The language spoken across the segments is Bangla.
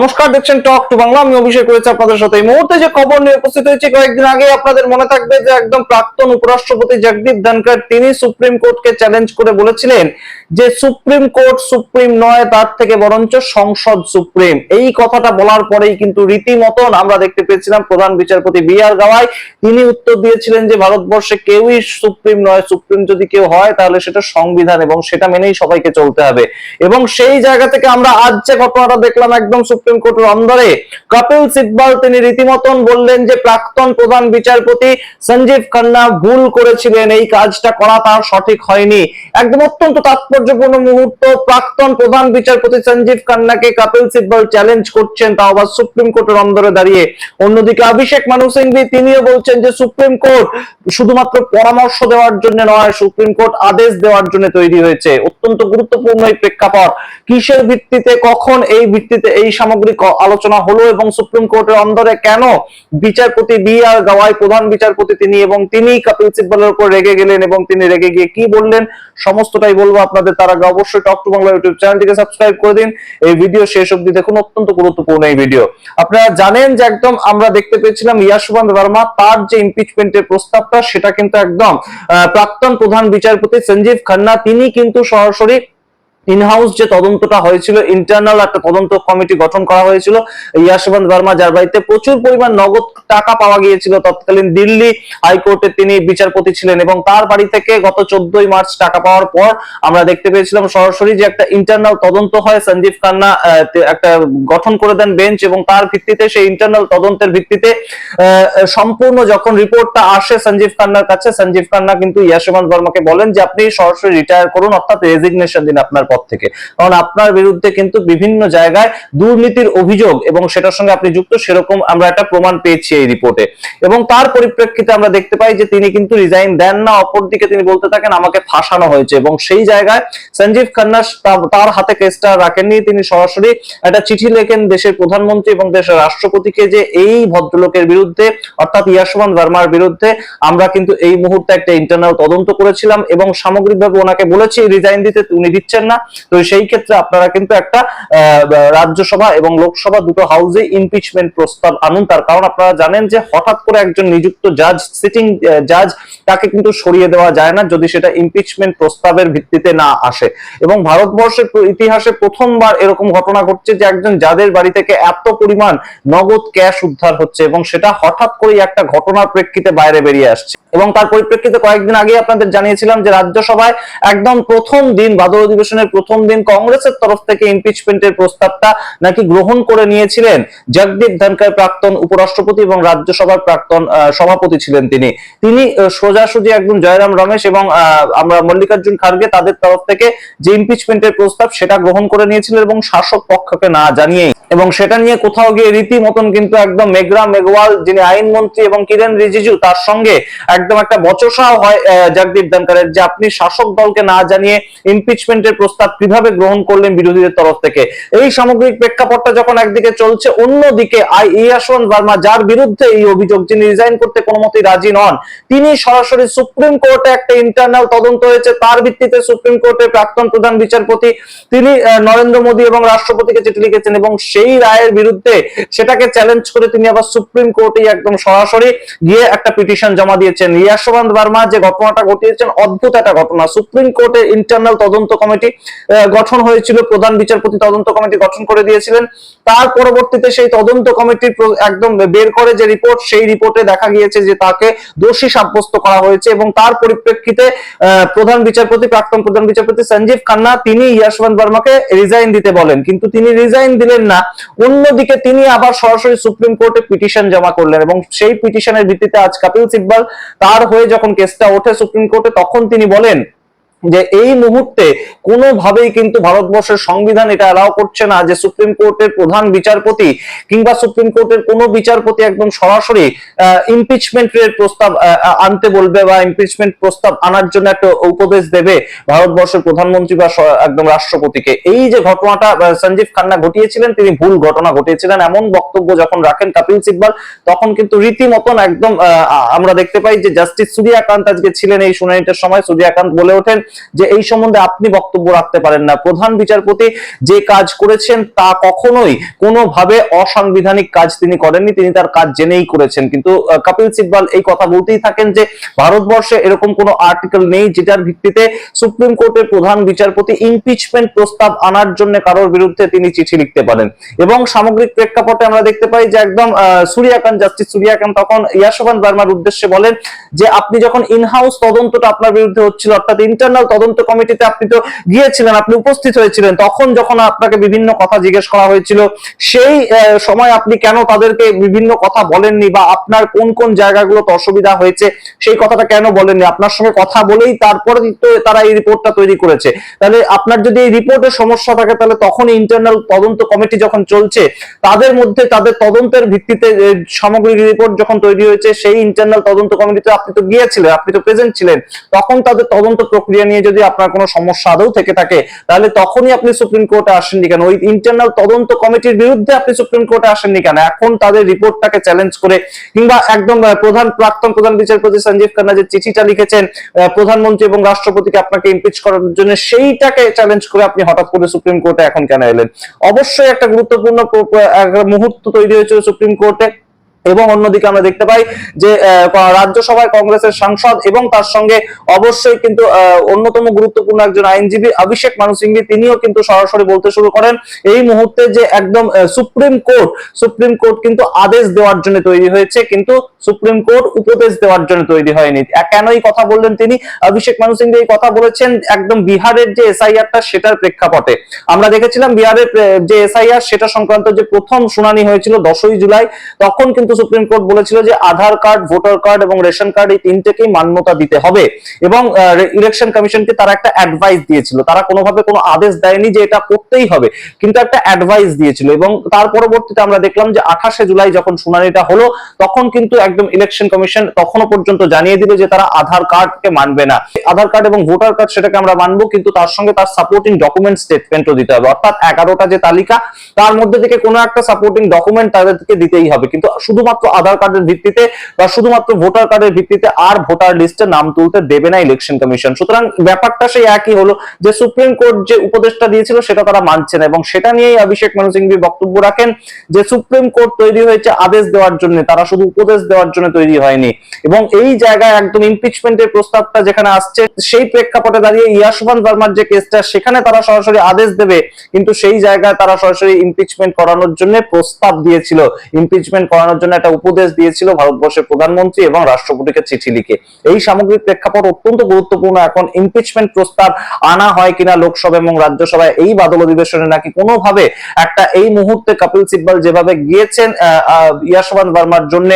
নমস্কার, দেখছেন টক টু বাংলা আমি অভিষেক করেছি আপনাদের সাথে। এই মুহূর্তে যে খবর নিয়ে উপস্থিত হয়েছে, কয়েকদিন আগে আপনাদের মনে থাকবে যে একদম প্রাক্তন উপরাষ্ট্রপতি জগদীপ ধনখড়, তিনি সুপ্রিম কোর্টকে চ্যালেঞ্জ করে বলেছিলেন যে সুপ্রিম কোর্ট সুপ্রিম নয়, তার থেকে বরঞ্চ সংসদ সুপ্রিম। এই কথাটা বলার পরেই কিন্তু রীতিমতন আমরা দেখতে পেয়েছিলাম প্রধান বিচারপতি বি আর গাওয়াই। তিনি উত্তর দিয়েছিলেন যে, ভারতবর্ষে কেউই সুপ্রিম নয়, সুপ্রিম যদি কেউ হয়, তাহলে সেটা সংবিধান এবং সেটা মেনেই সবাইকে চলতে হবে। এবং সেই জায়গা থেকে আমরা আজ যে ঘটনাটা দেখলাম একদম সুপ্রিম কোর্টের অন্দরে, কপিল সিব্বাল তিনি রীতিমতন বললেন যে, প্রাক্তন প্রধান বিচারপতি সঞ্জীব খান্না ভুল করেছিলেন, এই কাজটা করা তার সঠিক হয়নি। একদম অত্যন্ত তাৎপর্যপূর্ণ মুহূর্ত, প্রাক্তন প্রধান বিচারপতি সঞ্জীব খান্নাকে কপিল সিব্বল চ্যালেঞ্জ করছেন, তাও আবার সুপ্রিম কোর্টের অন্দরে দাঁড়িয়ে। অন্যদিকে অভিষেক মানু সিংভি, তিনিও বলছেন যে সুপ্রিম কোর্ট শুধুমাত্র পরামর্শ দেওয়ার জন্য নয়, সুপ্রিম কোর্ট আদেশ দেওয়ার জন্য তৈরি হয়েছে। অত্যন্ত গুরুত্বপূর্ণ এই প্রেক্ষাপট। কিসের ভিত্তিতে, কখন এই ভিত্তিতে এই সামগ্রিক আলোচনা হলো এবং সুপ্রিম কোর্টের অন্দরে কেন বিচারপতি বি আর গাওয়াই, প্রধান বিচারপতি তিনি এবং তিনি কপিল সিব্বলের উপর রেগে গেলেন এবং তিনি রেগে গিয়ে কি বললেন, সমস্তটাই বলব আপনাদের তার আগে অবশ্যই টক টু বাংলা ইউটিউব চ্যানেলটিকে সাবস্ক্রাইব করে দিন। এই ভিডিও শেষ অব্দি দেখুন, অত্যন্ত গুরুত্বপূর্ণ এই ভিডিও আপনারা জানেন যে একদম আমরা দেখতে পেয়েছিলাম ইয়াশবন্ত বর্মা, তার যে ইমপিচমেন্টের প্রস্তাবটা, সেটা কিন্তু একদম প্রাক্তন প্রধান বিচারপতি সঞ্জীব খান্না, তিনি কিন্তু সরাসরি ইনহাউস যে তদন্তটা হয়েছিল ইন্টারনাল একটা তদন্ত কমিটি গঠন করা হয়েছিল ইয়াশবন্ত বর্মা যার বাড়িতে প্রচুর পরিমাণ নগদ টাকা পাওয়া গিয়েছিল। তৎকালীন দিল্লি হাইকোর্টে তিনি বিচারপতি ছিলেন এবং তার বাড়ি থেকে গত চোদ্দই মার্চ টাকা পাওয়ার পর আমরা দেখতে পেয়েছিলাম সরাসরি যে একটা ইন্টারনাল তদন্ত হয়, সঞ্জীব খান্না একটা গঠন করে দেন বেঞ্চ এবং তার ভিত্তিতে সেই ইন্টারনাল তদন্তের ভিত্তিতে সম্পূর্ণ যখন রিপোর্টটা আসে সঞ্জীব খান্নার কাছে, সঞ্জীব খান্না কিন্তু ইয়াশবন্ত বর্মাকে বলেন যে আপনি সরাসরি রিটায়ার করুন, অর্থাৎ রেজিগনেশন দিন আপনার থেকে। কারণ আপনার বিরুদ্ধে কিন্তু বিভিন্ন জায়গায় দুর্নীতির অভিযোগ এবং সেটার সঙ্গে আপনি যুক্ত, সেরকম আমরা একটা প্রমাণ পেয়েছি এই রিপোর্টে। এবং তার পরিপ্রেক্ষিতে আমরা দেখতে পাই যে তিনি কিন্তু রিজাইন দেন না, অপরদিকে তিনি বলতে থাকেন, আমাকে ফাঁসানো হয়েছে। এবং সেই জায়গায় সঞ্জীব খান্না তার হাতে কেসটা রাখেননি। তিনি সরাসরি একটা চিঠি লেখেন দেশের প্রধানমন্ত্রী এবং দেশের রাষ্ট্রপতিকে যে এই ভদ্রলোকের বিরুদ্ধে, অর্থাৎ ইয়াসমান ভার্মার বিরুদ্ধে, আমরা কিন্তু এই মুহূর্তে একটা ইন্টারনাল তদন্ত করেছিলাম এবং সামগ্রিকভাবে ওনাকে বলেছি রিজাইন দিতে উনি দিচ্ছেন না। তো সেই ক্ষেত্রে আপনারা কিন্তু একটা রাজ্যসভা এবং লোকসভা দুটো হাউসে ইমপিচমেন্ট প্রস্তাব আনুন। তার কারণ আপনারা জানেন যে হঠাৎ করে একজন নিযুক্ত জাজ সিটিং জাজ তাকে কিন্তু সরিয়ে দেওয়া যায় না যদি সেটা ইমপিচমেন্ট প্রস্তাবের ভিত্তিতে না আসে। এবং ভারতবর্ষের ইতিহাসে প্রথমবার এরকম ঘটনা ঘটছে যে একজন যাদের বাড়ি থেকে এত পরিমাণ নগদ ক্যাশ উদ্ধার হচ্ছে এবং সেটা হঠাৎ করেই একটা ঘটনার প্রেক্ষিতে বাইরে বেরিয়ে আসছে। এবং তার পরিপ্রেক্ষিতে কয়েকদিন আগে আপনাদের জানিয়েছিলাম যে রাজ্যসভায় একদম প্রথম দিন ভাদর অধিবেশনের প্রথম দিন কংগ্রেসের তরফ থেকে ইমপিচমেন্টের প্রস্তাবটা নাকি গ্রহণ করে নিয়েছিলেন জগদীপ ধনকর প্রাক্তন উপরাষ্ট্রপতি এবং রাজ্যসভার প্রাক্তন সভাপতি ছিলেন তিনি। তিনি সোজাসুজি একদম জয়রাম রমেশ এবং আমরা মল্লিকার্জুন খার্গে তাদের তরফ থেকে যে ইমপিচমেন্টের প্রস্তাব সেটা গ্রহণ করে নিয়েছিলেন এবং শাসক পক্ষকে না জানিয়েই। এবং সেটা নিয়ে কোথাও গিয়ে রীতিমতন কিন্তু একদম মেঘরা মেঘওয়াল যিনি আইনমন্ত্রী এবং কিরেন রিজিজু, তার সঙ্গে একদম একটা বচসাও হয় জগদীপ ধনকরের যে আপনি শাসক দলকে না জানিয়ে ইমপিচমেন্টের প্রস্তাব কীভাবে গ্রহণ করলেন বিরোধীদের তরফ থেকে? এই সামগ্রিক প্রেক্ষাপটটা যখন একদিকে চলছে, অন্যদিকে আই ইয়াশবন্ত বর্মা যার বিরুদ্ধে এই অভিযোগ, যিনি রিজাইন করতে কোনো মতেই রাজি নন, তিনি সরাসরি সুপ্রিম কোর্টে একটা ইন্টারনাল তদন্ত হয়েছে। তার ভিত্তিতে সুপ্রিম কোর্টের প্রাক্তন প্রধান বিচারপতি তিনি নরেন্দ্র মোদী এবং রাষ্ট্রপতিকে চিঠি লিখেছেন এবং সেই রায়ের বিরুদ্ধে সেটাকে চ্যালেঞ্জ করে তিনি আবার সুপ্রিম কোর্টে একদম সরাসরি গিয়ে একটা পিটিশন জমা দিয়েছেন। ইয়াশবন্ত বার্মা যে ঘটনাটা ঘটিয়েছেন, অদ্ভুত একটা ঘটনা। সুপ্রিম কোর্টের ইন্টারনাল তদন্ত কমিটি গঠন হয়েছিল, প্রধান বিচারপতি তদন্ত কমিটি গঠন করে দিয়েছিলেন। তার পরবর্তীতে সেই তদন্ত কমিটি একদম বের করে যে রিপোর্ট সেই রিপোর্টে দেখা গিয়েছে যে তাকে দোষী সাব্যস্ত করা হয়েছে এবং তার পরিপ্রেক্ষিতে প্রধান বিচারপতি, প্রাক্তন প্রধান বিচারপতি সঞ্জীব খান্না, তিনি ইয়াশবন্ত বর্মাকে রিজাইন দিতে বলেন। কিন্তু তিনি রিজাইন দিলেন না। অন্যদিকে তিনি আবার সরাসরি সুপ্রিম কোর্টে পিটিশন জমা করলেন এবং সেই পিটিশনের ভিত্তিতে আজ কপিল সিব্বল তার হয়ে যখন কেসটা ওঠে সুপ্রিম কোর্টে, তখন তিনি বলেন যে এই মুহূর্তে কোনোভাবেই কিন্তু ভারতবর্ষের সংবিধান এটা অ্যালাউ করছে না যে সুপ্রিম কোর্টের প্রধান বিচারপতি কিংবা সুপ্রিম কোর্টের কোনো বিচারপতি একদম সরাসরি ইমপিচমেন্ট এর প্রস্তাব আনতে বলবে বা ইমপিচমেন্ট প্রস্তাব আনার জন্য একটা উপদেশ দেবে ভারতবর্ষের প্রধানমন্ত্রী বা একদম রাষ্ট্রপতিকে। এই যে ঘটনাটা সঞ্জীব খান্না ঘটিয়েছিলেন, তিনি ভুল ঘটনা ঘটিয়েছিলেন এমন বক্তব্য যখন রাখেন কপিল সিব্বল, তখন কিন্তু রীতিমতন একদম আমরা দেখতে পাই যে জাস্টিস সূর্যাকান্ত আজকে ছিলেন এই শুনানিটার সময় সূর্যাকান্ত বলে ওঠেন যে এই সম্বন্ধে আপনি বক্তব্য রাখতে পারেন না। প্রধান বিচারপতি যে কাজ করেছেন তা কখনোই কোনোভাবে অসাংবিধানিক কাজ তিনি করেননি, তিনি তার কাজ জেনেই করেছেন। কিন্তু কপিল সিব্বাল এই কথা বলতেই থাকেন যে ভারতবর্ষে এরকম কোনো আর্টিকেল নেই যেটার ভিত্তিতে সুপ্রিম কোর্টের প্রধান বিচারপতি ইমপিচমেন্ট প্রস্তাব আনার জন্য কারোর বিরুদ্ধে তিনি চিঠি লিখতে পারেন। এবং সামগ্রিক প্রেক্ষাপটে আমরা দেখতে পাই যে একদম সূর্যাকান্ত জাস্টিস সূর্যাকান্ত তখন ইয়াশোভান বার্মার উদ্দেশ্যে বলেন যে আপনি যখন ইনহাউস তদন্তটা আপনার বিরুদ্ধে হচ্ছিল, অর্থাৎ ইন্টারনাল তদন্ত কমিটিতে আপনি তো গিয়েছিলেন, আপনি উপস্থিত হয়েছিলেন। তখন যখন আপনাকে বিভিন্ন কথা জিজ্ঞেস করা হয়েছিল, সেই সময় আপনি কেন তাদেরকে বিভিন্ন কথা বলেননি বা আপনার কোন কোন জায়গাগুলোতে অসুবিধা হয়েছে, সেই কথাটা কেন বলেননি? আপনার সঙ্গে কথা বলেই তারপরে তারা এই রিপোর্টটা তৈরি করেছে। তাহলে আপনার যদি এই রিপোর্টের সমস্যা থাকে, তাহলে তখন ইন্টারনাল তদন্ত কমিটি যখন চলছে, তাদের মধ্যে তাদের তদন্তের ভিত্তিতে সামগ্রিক রিপোর্ট যখন তৈরি হয়েছে, সেই ইন্টারনাল তদন্ত কমিটিতে আপনি তো গিয়েছিলেন, আপনি তো প্রেজেন্ট ছিলেন, তখন তাদের তদন্ত প্রক্রিয়া নিয়ে যদি আপনার কোনো সমস্যা আদৌ থেকে থাকে, তাহলে তখনই আপনি সুপ্রিম কোর্টে আসেননি কেন? ওই ইন্টারনাল তদন্ত কমিটির বিরুদ্ধে আপনি সুপ্রিম কোর্টে আসেননি কেন? এখন তাদের রিপোর্টটাকে চ্যালেঞ্জ করে কিংবা একদম প্রধান প্রাক্তন প্রধান বিচারপতি সঞ্জীব খান্না যে চিঠিটা লিখেছেন প্রধানমন্ত্রী এবং রাষ্ট্রপতিকে আপনাকে ইমপিচ করার জন্য সেইটাকে চ্যালেঞ্জ করে আপনি হঠাৎ করে সুপ্রিম কোর্টে এখন কেন এলেন? অবশ্যই একটা গুরুত্বপূর্ণ মুহূর্ত তৈরি হয়েছিল সুপ্রিম কোর্টে। এবং অন্যদিকে আমরা দেখতে পাই যে রাজ্যসভায় কংগ্রেসের সাংসদ এবং তার সঙ্গে অবশ্যই কিন্তু অন্যতম গুরুত্বপূর্ণ একজন আইনজীবী অভিষেক মানু সিংভি, তিনিও কিন্তু সরাসরি বলতে শুরু করেন। এই মুহূর্তে যে একদম সুপ্রিম কোর্ট সুপ্রিম কোর্ট কিন্তু আদেশ দেওয়ার জন্য তৈরি হয়েছে, কিন্তু সুপ্রিম কোর্ট উপদেশ দেওয়ার জন্য তৈরি হয়নি। কেন এই কথা বললেন তিনি? অভিষেক মানু সিংভি এই কথা বলেছেন, একদম বিহারের যে এসআইআরটা সেটার প্রেক্ষাপটে। আমরা দেখেছিলাম বিহারের যে এসআইআর সেটা সংক্রান্ত যে প্রথম শুনানি হয়েছিল দশই জুলাই, তখন কিন্তু সুপ্রিম কোর্ট বলেছিল যে আধার কার্ড, ভোটার কার্ড এবং রেশন কার্ড এই তিনটেকেই মান্যতা দিতে হবে এবং ইলেকশন কমিশনকে তারা একটা অ্যাডভাইস দিয়েছিল। তারা কোনোভাবে কোনো আদেশ দেয়নি যে এটা করতেই হবে, কিন্তু একটা অ্যাডভাইস দিয়েছিল এবং তার পরবর্তীতে আমরা দেখলাম যে আঠাশে জুলাই যখন শুনানিটা হলো, তখন কিন্তু একদম ইলেকশন কমিশন তখনও পর্যন্ত জানিয়ে দিল যে তারা আধার কার্ডকে মানবে না। আধার কার্ড এবং ভোটার কার্ড সেটাকে আমরা মানবো, কিন্তু তার সঙ্গে তার সাপোর্টিং ডকুমেন্ট স্টেটমেন্টও দিতে হবে। অর্থাৎ এগারোটা যে তালিকা, তার মধ্যে থেকে কোনো একটা সাপোর্টিং ডকুমেন্ট তাদেরকে দিতেই হবে। কিন্তু শুধুমাত্র আধার কার্ডের ভিত্তিতে বা শুধুমাত্র ভোটার কার্ডের ভিত্তিতে আর ভোটার লিস্টে নাম তুলতে দেবে না ইলেকশন কমিশন সুতরাং ব্যাপারটা সেই একই হলো যে সুপ্রিম কোর্ট যে উপদেশটা দিয়েছিল সেটা তারা মানছে না এবং সেটা নিয়েই অভিষেক মানু সিংভি বক্তব্য রাখেন যে সুপ্রিম কোর্ট তৈরি হয়েছে আদেশ দেওয়ার জন্য, তারা শুধু উপদেশ দেওয়ার জন্য তৈরি হয়নি। এবং এই জায়গায় একদম ইমপিচমেন্টের প্রস্তাবটা যেখানে আসছে, সেই প্রেক্ষাপটে দাঁড়িয়ে ইয়াশবান ভার্মার যে কেসটা, সেখানে তারা সরাসরি আদেশ দেবে। কিন্তু সেই জায়গায় তারা সরাসরি ইমপিচমেন্ট করানোর জন্য প্রস্তাব দিয়েছিল। ইমপিচমেন্ট করানোর জন্য একটা উপদেশ দিয়েছিল ভারতবর্ষের প্রধানমন্ত্রী এবং রাষ্ট্রপতিকে চিঠি লিখে। এই সামগ্রিক প্রেক্ষাপট অত্যন্ত গুরুত্বপূর্ণ। এখন ইমপিচমেন্ট প্রস্তাব আনা হয় কিনা লোকসভা এবং রাজ্যসভায় এই বাদল অধিবেশনে নাকি কোনোভাবে একটা এই মুহূর্তে কপিল সিব্বল যেভাবে গিয়েছেন ইয়াশবান ভার্মার জন্য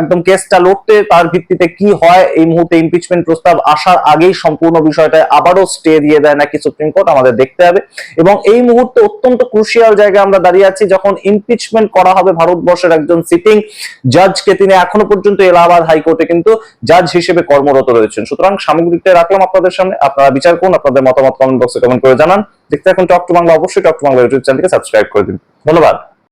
একদম কেসটা লড়তে তার ভিত্তিতে কি হয়, এই মুহূর্তে ইমপিচমেন্ট প্রস্তাব আসার আগেই সম্পূর্ণ বিষয়টা আবারও স্টে দিয়ে দেয় নাকি সুপ্রিম কোর্ট, আমাদের দেখতে হবে। এবং এই মুহূর্তে অত্যন্ত ক্রুশিয়াল জায়গায় আমরা দাঁড়িয়ে আছি যখন ইমপিচমেন্ট করা হবে ভারতবর্ষের একজন সিটিং জাজকে তিনি এখনও পর্যন্ত এলাহাবাদ হাইকোর্টে কিন্তু জাজ হিসেবে কর্মরত রয়েছেন। সুতরাং সামগ্রিকটা রাখলাম আপনাদের সামনে। আপনারা বিচার করুন, আপনাদের মতামত কমেন্ট বক্সে কমেন্ট করে জানান। দেখতে এখন টক টু বাংলা অবশ্যই টক টু বাংলা ইউটিউব চ্যানেলকে সাবস্ক্রাইব করে দিন। ধন্যবাদ।